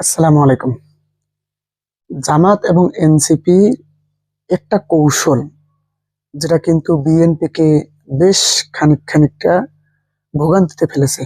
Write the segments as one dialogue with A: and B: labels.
A: আসসালামু আলাইকুম। জামাত এবং এনসিপি একটা কৌশল যেটা কিন্তু বিএনপিকে বেশ খানিক খানিকটা ভোগান্তিতে ফেলেছে।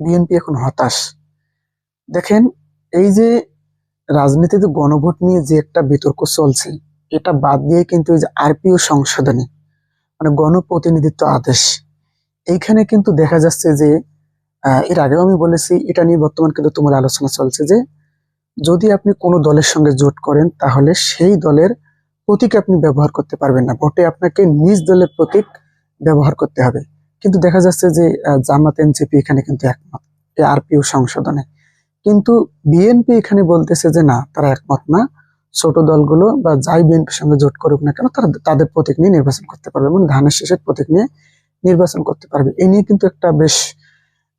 A: বিএনপি এখন হতাশ। দেখেন, এই যে রাজনীতিতে গণভোট নিয়ে যে একটা বিতর্ক চলছে, এটা বাদ দিয়ে কিন্তু এই যে আরপিও সংশোধনী মানে গণপ্রতিনিধিত্ব আদেশ, এইখানে কিন্তু দেখা যাচ্ছে যে এর আগেও আমি বলেছি, এটা নিয়ে বর্তমান কিন্তু তোমার আলোচনা চলছে যে, যদি আপনি কোনো দলের সঙ্গে জোট করেন, তাহলে সেই দলের প্রতীক আপনি ব্যবহার করতে পারবেন না। ভোটে আপনাকে নিজ দলের প্রতীক ব্যবহার করতে হবে। কিন্তু দেখা যাচ্ছে যে জামাত, এনসিপি এখানে কিন্তু একমত আরপিও সংশোধনে। কিন্তু বিএনপি এখানে বলতেছে যে, না, তারা একমত না। ছোট দলগুলো বা যাই বিএনপির সঙ্গে জোট করুক না কেন, তারা তাদের প্রতীক নিয়ে নির্বাচন করতে পারবে মানে ধানের শেষের প্রতীক নিয়ে নির্বাচন করতে পারবে। এ নিয়ে কিন্তু একটা বেশ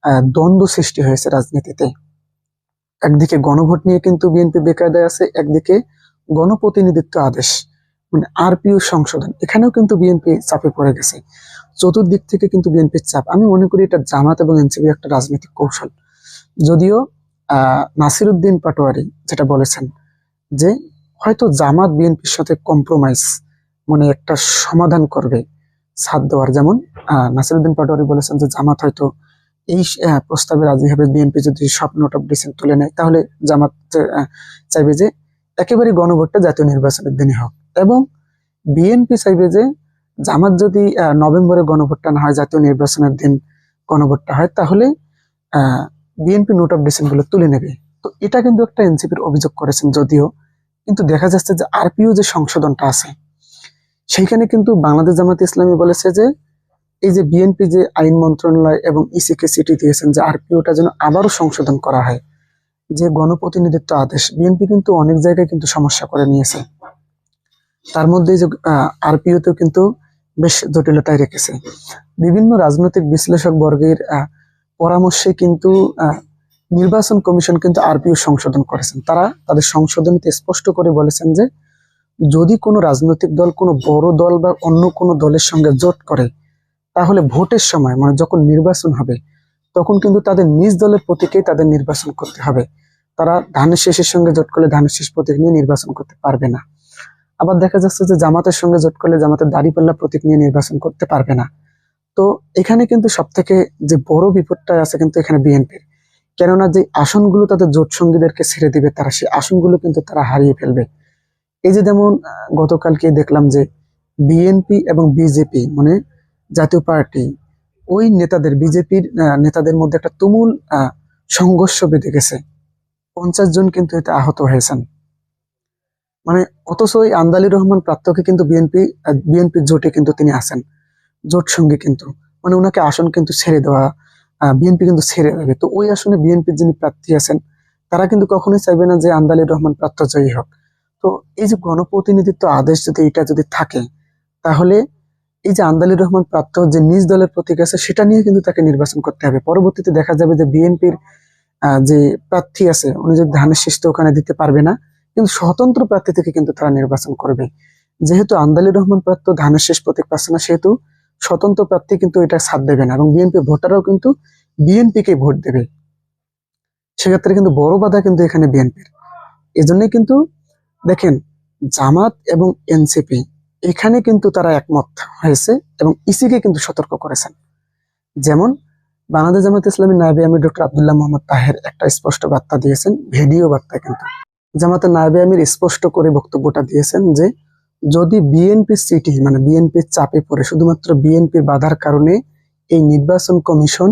A: দ্বন্দ্ব সৃষ্টি হয়েছে রাজনীতিতে। একদিকে গণভোট নিয়ে কিন্তু বিএনপি বেকায়দায় আছে, একদিকে গণপ্রতিনিধিত্ব আদেশ মানে আরপিও সংশোধন। এখানেও কিন্তু বিএনপি চাপে পড়ে গেছে। চতুর্দিক থেকে কিন্তু বিএনপির চাপ। আমি মনে করি এটা জামাত এবং এনসিপি একটা রাজনৈতিক কৌশল। যদিও, আহ, নাসিরুদ্দিন পাটোয়ারি যেটা বলেছেন যে, হয়তো জামাত বিএনপির সাথে কম্প্রোমাইজ মানে একটা সমাধান করবে সাথ দেওয়ার। যেমন, আহ, নাসিরুদ্দিন পাটোয়ারি বলেছেন যে, জামাত হয়তো এই প্রস্তাবে রাজি হবে বিএনপি যদি সব নোট অফ ডিসেন্ট তুলে নেয়, তাহলে জামাত চাইবে যে একেবারে গণভোটটা জাতীয় নির্বাচনের দিনে হোক। এবং বিএনপি চাইবে যে জামাত যদি নভেম্বরে গণভোটটা না হয়, জাতীয় নির্বাচনের দিন গণভোটটা হয়, তাহলে বিএনপি নোট অফ ডিসেন্টগুলো তুলে নেবে। তো এটা কিন্তু একটা এনসিপির অভিযোগ করেছেন যদিও, কিন্তু দেখা যাচ্ছে যে আরপিও যে সংশোধনটা আছে, সেইখানে কিন্তু বাংলাদেশ জামাত ইসলামী বলেছে যে এই যে বিএনপি যে আইন মন্ত্রণালয় এবং ইসিকে সিটি দিয়েছেন যে আরপিওটা যেন আবারও সংশোধন করা হয়, যে গণপ্রতিনিধিত্ব আদেশ বিএনপি কিন্তু অনেক জায়গায় কিন্তু সমস্যা করে নিয়েছে। তার মধ্যে যে আরপিওতেও কিন্তু বেশ জটিলতায় রেখেছে। বিভিন্ন রাজনৈতিক বিশ্লেষক বর্গের পরামর্শে কিন্তু নির্বাচন কমিশন কিন্তু আরপিও সংশোধন করেছেন। তারা তাদের সংশোধনীতে স্পষ্ট করে বলেছেন যে যদি কোনো রাজনৈতিক দল কোনো বড় দল বা অন্য কোনো দলের সঙ্গে জোট করে তাহলে ভোটের সময় মানে যখন নির্বাচন হবে, তখন কিন্তু তাদের নিজ দলের প্রতীকেই তাদের নির্বাচন করতে হবে। তারা ধানের শেষের সঙ্গে জোট করলে ধানের শেষ প্রতীক নিয়ে নির্বাচন করতে পারবে না। আবার দেখা যাচ্ছে যে জামাতের সঙ্গে জোট করলে জামাতের দাড়িপাল্লা প্রতীক নিয়ে নির্বাচন করতে পারবে না। তো এখানে কিন্তু সব থেকে যে বড় বিপদটা আছে কিন্তু এখানে বিএনপির। কেননা যে আসনগুলো তাদের জোট সঙ্গীদেরকে ছেড়ে দিবে, তারা সেই আসনগুলো কিন্তু তারা হারিয়ে ফেলবে। এই যে যেমন গতকালকে দেখলাম যে বিএনপি এবং বিজেপি মানে জাতীয় পার্টি, ওই নেতাদের, বিজেপির নেতাদের মধ্যে একটা তুমুল সংঘর্ষ বেঁধে গেছে। পঞ্চাশ জন কিন্তু এতে আহত হয়েছেন। মানে অথচ ওই আন্দালি রহমান প্রাত্যকে কিন্তু বিএনপি বিএনপির জোটে কিন্তু তিনি আছেন। জোট সঙ্গে কিন্তু মানে ওনাকে আসন কিন্তু ছেড়ে দেওয়া বিএনপি কিন্তু ছেড়ে দেবে। তো ওই আসনে বিএনপির যিনি প্রার্থী আছেন, তারা কিন্তু কখনোই চাইবে না যে আন্দালি রহমান প্রার্থ জয়ী হোক। তো এই যে গণপ্রতিনিধিত্ব আদেশ যদি এটা যদি থাকে, তাহলে এই যে আন্দালি রহমান প্রাপ্ত যে নিজ দলের প্রতীক আছে, সেটা নিয়ে কিন্তু তাকে নির্বাচন করতে হবে। পরবর্তীতে দেখা যাবে যে বিএনপির যে প্রার্থী আছে, উনি যদি ধানের শীষ তো ওখানে দিতে পারবে না, কিন্তু স্বতন্ত্র প্রার্থী থেকে কিন্তু তারা নির্বাচন করবে। যেহেতু আন্দালি রহমান প্রাপ্ত ধানের শেষ প্রতীক পাচ্ছে না, সেহেতু স্বতন্ত্র প্রার্থী কিন্তু এটা সাথ দেবে না এবং বিএনপি ভোটাররাও কিন্তু বিএনপিকে ভোট দেবে। সেক্ষেত্রে কিন্তু বড় বাধা কিন্তু এখানে বিএনপির। এই জন্যই কিন্তু দেখেন, জামাত এবং এনসিপি এখানে কিন্তু তারা একমত হয়েছে এবং ইসিকে কিন্তু সতর্ক করেছেন। যেমন বাংলাদেশ জামাত ইসলামী নায়বে আমির ডক্টর আবদুল্লাহ মোহাম্মদ তাহের একটা স্পষ্ট বার্তা দিয়েছেন, ভিডিও বার্তা কিন্তু। জামাতের নায়বে আমির স্পষ্ট করে বক্তব্যটা দিয়েছেন যে, যদি বিএনপি সিটি মানে বিএনপির চাপে পড়ে, শুধুমাত্র বিএনপির বাধার কারণে এই নির্বাচন কমিশন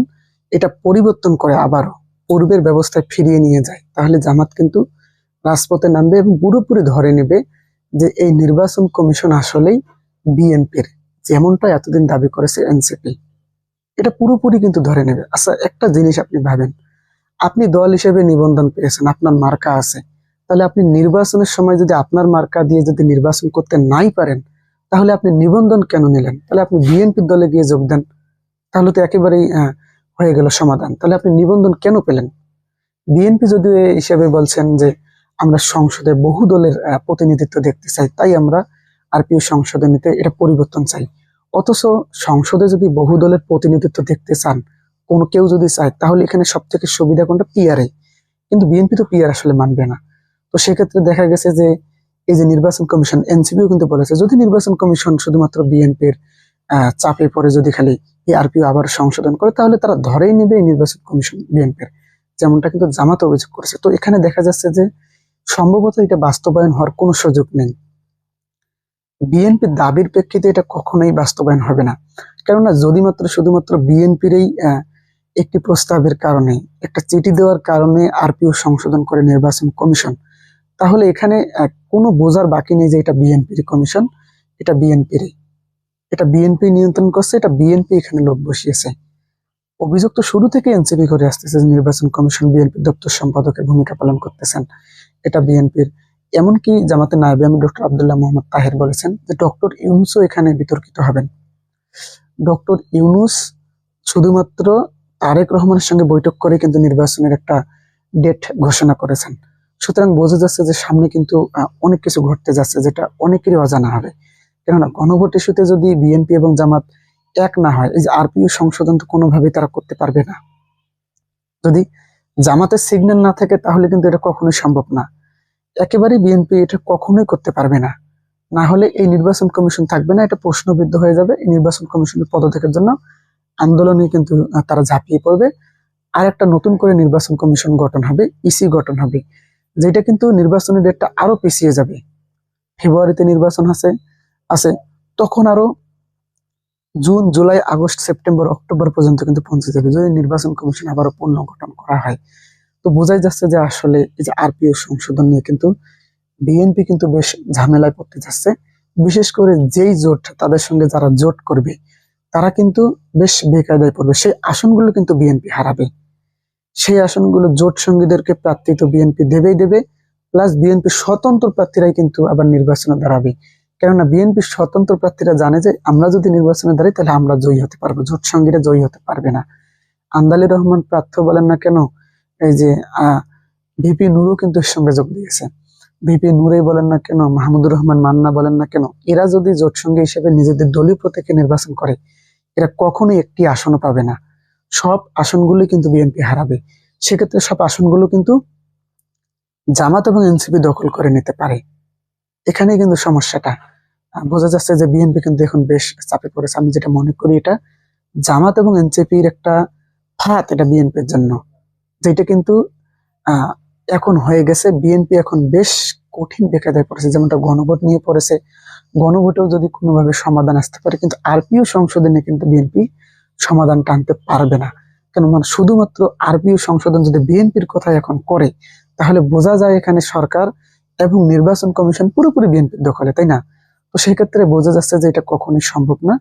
A: এটা পরিবর্তন করে আবারও পূর্বের ব্যবস্থায় ফিরিয়ে নিয়ে যায়, তাহলে জামাত কিন্তু রাজপথে নামবে এবং পুরোপুরি ধরে নেবে যে এই নির্বাচন কমিশন আসলেই বিএনপির, যেমনটা এতদিন দাবি করেছে এনসিপি। এটা পুরোপুরি কিন্তু ধরে নেবে। আচ্ছা একটা জিনিস আপনি ভাবেন। আপনি দল হিসেবে নিবন্ধন পেয়েছেন, আপনার মার্কা আছে। তাহলে আপনি নির্বাচনের সময় যদি আপনার মার্কা দিয়ে যদি নির্বাচন করতে নাই পারেন, তাহলে আপনি নিবন্ধন কেন নিলেন? তাহলে আপনি বিএনপির দলে গিয়ে যোগ দেন। তাহলে তো একেবারেই হয়ে গেল সমাধান। তাহলে আপনি নিবন্ধন কেন পেলেন? বিএনপি এই হিসেবে বলছেন যে আমরা সংসদে বহু দলের প্রতিনিধিত্ব দেখতে চাই, তাই আমরা আরপিও সংশোধনীতে এটা পরিবর্তন চাই। অথচ সংসদে যদি বহু দলের প্রতিনিধিত্ব দেখতে চান, কোন কেউ যদি চায়, তাহলে এখানে সব থেকে সুবিধা কোনটা? পিয়ারে কিন্তু বিএনপি তো পিআর আসলে মানবে না। তো সেক্ষেত্রে দেখা গেছে যে, এই যে নির্বাচন কমিশন এনসিপিও কিন্তু বলেছে, যদি নির্বাচন কমিশন শুধুমাত্র বিএনপির চাপে পড়ে যদি খালি এই আরপিও আবার সংশোধন করে, তাহলে তারা ধরেই নেবে এই নির্বাচন কমিশন বিএনপির যেমনটা কিন্তু জামাত অভিযোগ করেছে। তো এখানে দেখা যাচ্ছে যে সম্ভবত এটা বাস্তবায়ন হওয়ার কোনো সুযোগ নেই। বিএনপির দাবির প্রেক্ষিতে এটা কখনোই বাস্তবায়ন হবে না। কেননা যদি মাত্র শুধুমাত্র বিএনপির এই একটি প্রস্তাবের কারণে, একটা চিঠি দেওয়ার কারণে আরপিও সংশোধন করে নির্বাচন কমিশন, তাহলে এখানে কোনো বোঝার বাকি নেই যে এটা বিএনপির কমিশন, এটা বিএনপির এটা বিএনপি নিয়ন্ত্রণ করছে, এটা বিএনপি এখানে লোক বসিয়েছে। অভিযোগ তো শুরু থেকে এনসিপি করে আসতেছে নির্বাচন কমিশন বিএনপি দপ্তর সম্পাদকের ভূমিকা পালন করতেছেন। এটা বিএনপির। এমনকি জামাতে নায়বে আমি ডক্টর আবদুল্লাহ মোহাম্মদ তাহের বলেছেন যে ডক্টর ইউনুসও এখানে বিতর্কিত হবেন। ডক্টর ইউনুস শুধুমাত্র তারেক রহমানের সঙ্গে বৈঠক করে কিন্তু নির্বাচনের একটা ডেট ঘোষণা করেছেন। সুতরাং বোঝা যাচ্ছে যে সামনে কিন্তু অনেক কিছু ঘটতে যাচ্ছে যেটা অনেকেরই অজানা হবে। কেননা গণভোট ইস্যুতে যদি বিএনপি এবং জামাত এক না হয়, এই যে আরপিও সংশোধন তো কোনোভাবেই তারা করতে পারবে না। যদি জামাতের সিগন্যাল না থাকে, তাহলে কিন্তু এটা কখনোই সম্ভব না। একেবারে বিএনপি এটা কখনোই করতে পারবে না। না হলে এই নির্বাচন কমিশন থাকবে না, এটা প্রশ্নবিদ্ধ হয়ে যাবে। এই নির্বাচন কমিশনের পদত্যাগের জন্য আন্দোলনে কিন্তু তারা ঝাঁপিয়ে পড়বে। আর একটা নতুন করে নির্বাচন কমিশন গঠন হবে ইসি গঠন হবে, যেটা কিন্তু নির্বাচনের ডেটটা আরও পিছিয়ে যাবে। ফেব্রুয়ারিতে নির্বাচন আছে আছে, তখন আরও June, July, August, September, October পর্যন্ত কিন্তু পৌঁছে যাবে। যদি নির্বাচন কমিশন আবারও পুনর্গঠন করা হয়, তো বোঝাই যাচ্ছে যে আসলে এই যে আরপিও সংশোধন নিয়ে কিন্তু বিএনপি কিন্তু বেশ ঝামেলায় পড়তে যাচ্ছে। বিশেষ করে যেই জোট, তাদের সঙ্গে যারা জোট করবে, তারা কিন্তু বেশ বেকায়দায় পড়বে। সেই আসনগুলো কিন্তু বিএনপি হারাবে। সেই আসনগুলো জোট সঙ্গীদেরকে প্রার্থী তো বিএনপি দেবেই দেবে, প্লাস বিএনপি স্বতন্ত্র প্রার্থীরাই কিন্তু আবার নির্বাচনে দাঁড়াবে। কেননা বিএনপির স্বতন্ত্র প্রার্থীরা জানে যে আমরা যদি নির্বাচনে দাঁড়াই, তাহলে আমরা জয়ী হতে পারব। জোট সঙ্গীরা জয়ী হতে পারবে না। আন্দালি রহমান প্রার্থ বলেন না কেন, এই যে ভিপি নুরও কিন্তু এর সঙ্গে যোগ দিয়েছে। ভিপি নুরে বলেন না কেন, মাহমুদুর রহমান মান্না বলেন না কেন, এরা যদি জোট সঙ্গী হিসেবে নিজেদের দলীয় প্রতীকে নির্বাচন করে, এরা কখনোই একটি আসনও পাবে না। সব আসনগুলি কিন্তু বিএনপি হারাবে। সেক্ষেত্রে সব আসনগুলো কিন্তু জামাত এবং এনসিপি দখল করে নিতে পারে। এখানেই কিন্তু সমস্যাটা। বোঝা যাচ্ছে যে বিএনপি কিন্তু এখন বেশ চাপে পড়েছে। আমি যেটা মনে করি এটা, জামাত এবং এনসিপির একটা ফাঁদ এটা বিএনপির জন্য, যেটা কিন্তু এখন হয়ে গেছে। বিএনপি এখন বেশ কঠিন বেকায়দায় পড়েছে, যেমনটা গণভোট নিয়ে পড়েছে। গণভোটেও যদি কোনোভাবে সমাধান আসতে পারে, কিন্তু আরপিও সংশোধনে কিন্তু বিএনপি সমাধান টানতে পারবে না। কেন মানে শুধুমাত্র আরপিও সংশোধন যদি বিএনপির কথা এখন করে, তাহলে বোঝা যায় এখানে সরকার এবং নির্বাচন কমিশন পুরোপুরি বিএনপির দখলে, তাই না? তো সেই ক্ষেত্রে বোঝা যাচ্ছে যে এটা কখনোই সম্ভব না।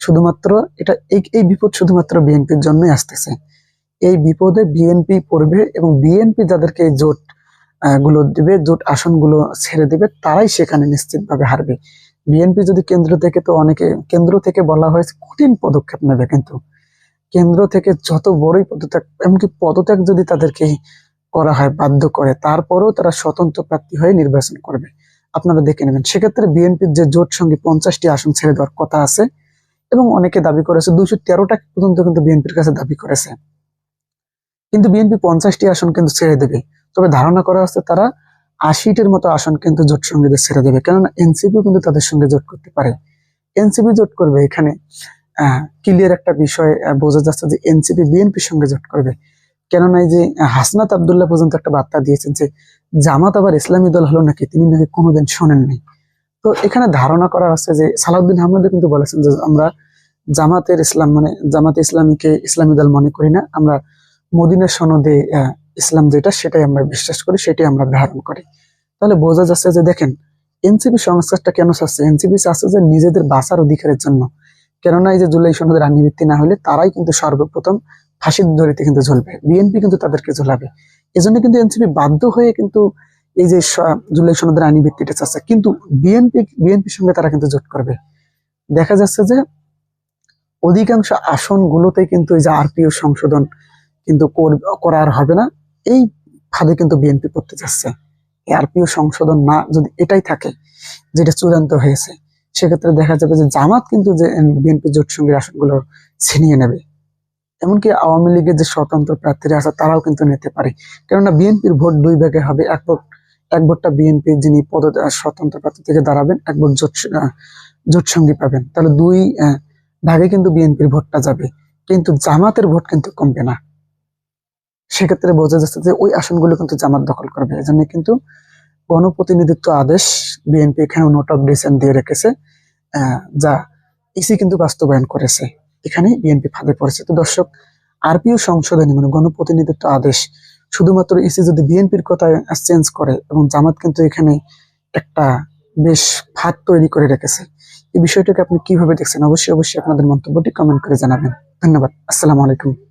A: শুধুমাত্র এটা এই বিপদ শুধুমাত্র বিএনপির জন্যই আসতেছে। এই বিপদে বিএনপি পড়বে এবং বিএনপি যাদেরকে জোটগুলো দিবে, জোট আসনগুলো ছেড়ে দেবে, তারাই সেখানে নিশ্চিতভাবে হারবে। বিএনপি যদি কেন্দ্র থেকে, তো অনেকে, কেন্দ্র থেকে বলা হয়েছে কঠিন পদক্ষেপ নেবে কিন্তু। কেন্দ্র থেকে যত বড়ই পদত্যাগ, এমনকি পদত্যাগ যদি তাদেরকে করা হয়, বাধ্য করে। তারপরেও তারা স্বতন্ত্র প্রার্থী হয়ে নির্বাচন করবে। আপনারা দেখে নেবেন। সেক্ষেত্রে বিএনপির যে জোট সঙ্গে পঞ্চাশটি আসন ছেড়ে দেওয়ার কথা আছে এবং অনেকে দাবি করেছে দুইশো তেরোটা পর্যন্ত কিন্তু বিএনপির কাছে দাবি করেছে। কিন্তু বিএনপি পঞ্চাশটি আসন কিন্তু ছেড়ে দেবে। তবে ধারণা করা হচ্ছে তারা আশিটির মতো আসন কিন্তু জোট সঙ্গীদের ছেড়ে দেবে। কেননা এনসিপিও কিন্তু তাদের সঙ্গে জোট করতে পারে। এনসিপি জোট করবে এখানে ক্লিয়ার একটা বিষয় বোঝা যাচ্ছে যে এনসিপি বিএনপির সঙ্গে জোট করবে। কেননা এই যে হাসনাত আবদুল্লাহ পর্যন্ত একটা বার্তা দিয়েছেন যে জামাত আবার ইসলামী দল হলো নাকি তিনি নাকি কোনোদিন শোনেননি। তো এখানে ধারণা করা হচ্ছে যে সালাউদ্দিন আহমেদ কিন্তু বলেছেন যে আমরা জামাতের ইসলাম মানে জামাত ইসলামীকে ইসলামী দল মনে করি না, আমরা মদিনের সনদে ইসলাম যেটা সেটাই আমরা বিশ্বাস করি, সেটাই আমরা ধারণ করি। তাহলে বোঝা যাচ্ছে যে দেখেন, এনসিপি সংস্কারটা কেন চাচ্ছে? এনসিপি চাচ্ছে যে নিজেদের বাঁচার অধিকারের জন্য। কেননা এই যে জুলাই সনদের আইনিবৃত্তি না হলে তারাই কিন্তু সর্বপ্রথম ফাঁসির দড়িতে কিন্তু ঝুলবে। বিএনপি কিন্তু তাদেরকে ঝুলাবে। এজন্য কিন্তু এনসিপি বাধ্য হয়ে কিন্তু এই যে জুলাই সনদের আইনি ভিত্তিটা চাচ্ছে। কিন্তু বিএনপি, বিএনপির সঙ্গে তারা কিন্তু জোট করবে। দেখা যাচ্ছে যে অধিকাংশ আসনগুলোতে কিন্তু এই যে আরপিও সংশোধন কিন্তু করার হবে না। এই ফাঁদে কিন্তু বিএনপি করতে যাচ্ছে। আরপিও সংশোধন না যদি এটাই থাকে, যেটা চূড়ান্ত হয়েছে সেক্ষেত্রে দেখা যাবে যে জামাত কিন্তু যে বিএনপি জোট সঙ্গীর আসনগুলো ছিনিয়ে নেবে। এমনকি আওয়ামী লীগের যে স্বতন্ত্র প্রার্থীরা আছে, তারাও কিন্তু নিতে পারে। কেননা বিএনপির ভোট দুই ভাগে হবে, এক ভোট, এক ভোটটা বিএনপি যিনি পদ স্বতন্ত্র প্রার্থী থেকে দাঁড়াবেন, এক ভোট জোট জোট সঙ্গী পাবেন। তাহলে দুই ভাগে কিন্তু বিএনপির ভোটটা যাবে। কিন্তু জামাতের ভোট কিন্তু কমবে না। সেক্ষেত্রে বোঝা যাচ্ছে যে ওই আসনগুলো কিন্তু জামাত দখল করবে। এই জন্য কিন্তু গণপ্রতিনিধিত্ব আদেশ বিএনপি এখানে নোট অফ ডিসেন্ট দিয়ে রেখেছে যা ইসি কিন্তু বাস্তবায়ন করেছে। এখানে বিএনপি ফাঁদে পড়েছে। তো দর্শক, আরপিও সংশোধনী মানে গণপ্রতিনিধিত্ব আদেশ শুধুমাত্র ইসি যদি বিএনপির কথা চেঞ্জ করে এবং জামাত কিন্তু এখানে একটা বেশ ফাঁদ তৈরি করে রেখেছে। এই বিষয়টাকে আপনি কীভাবে দেখছেন? অবশ্যই অবশ্যই আপনাদের মন্তব্যটি কমেন্ট করে জানাবেন। ধন্যবাদ। আসসালামু আলাইকুম।